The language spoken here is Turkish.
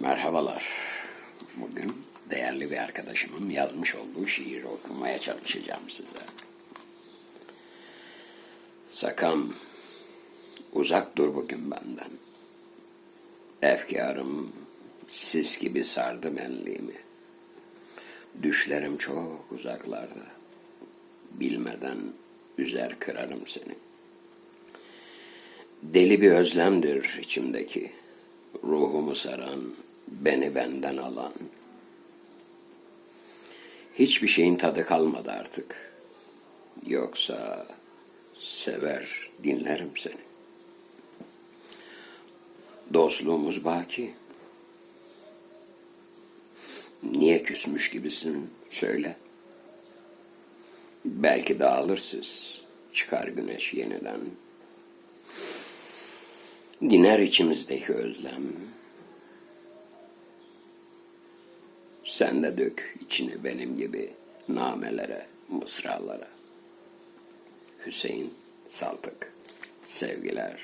Merhabalar. Bugün değerli bir arkadaşımın yazmış olduğu şiiri okumaya çalışacağım size. Sakın uzak dur bugün benden. Efkarım sis gibi sardı benliğimi. Düşlerim çok uzaklarda. Bilmeden üzer kırarım seni. Deli bir özlemdir içimdeki. Ruhumu saran, beni benden alan. Hiçbir şeyin tadı kalmadı artık. Yoksa sever, dinlerim seni. Dostluğumuz baki. Niye küsmüş gibisin söyle. Belki dağılır siz, çıkar güneş yeniden. Diner içimizdeki özlem. Sen de dök içini benim gibi namelere, mısralara. Hüseyin Saltık. Sevgiler.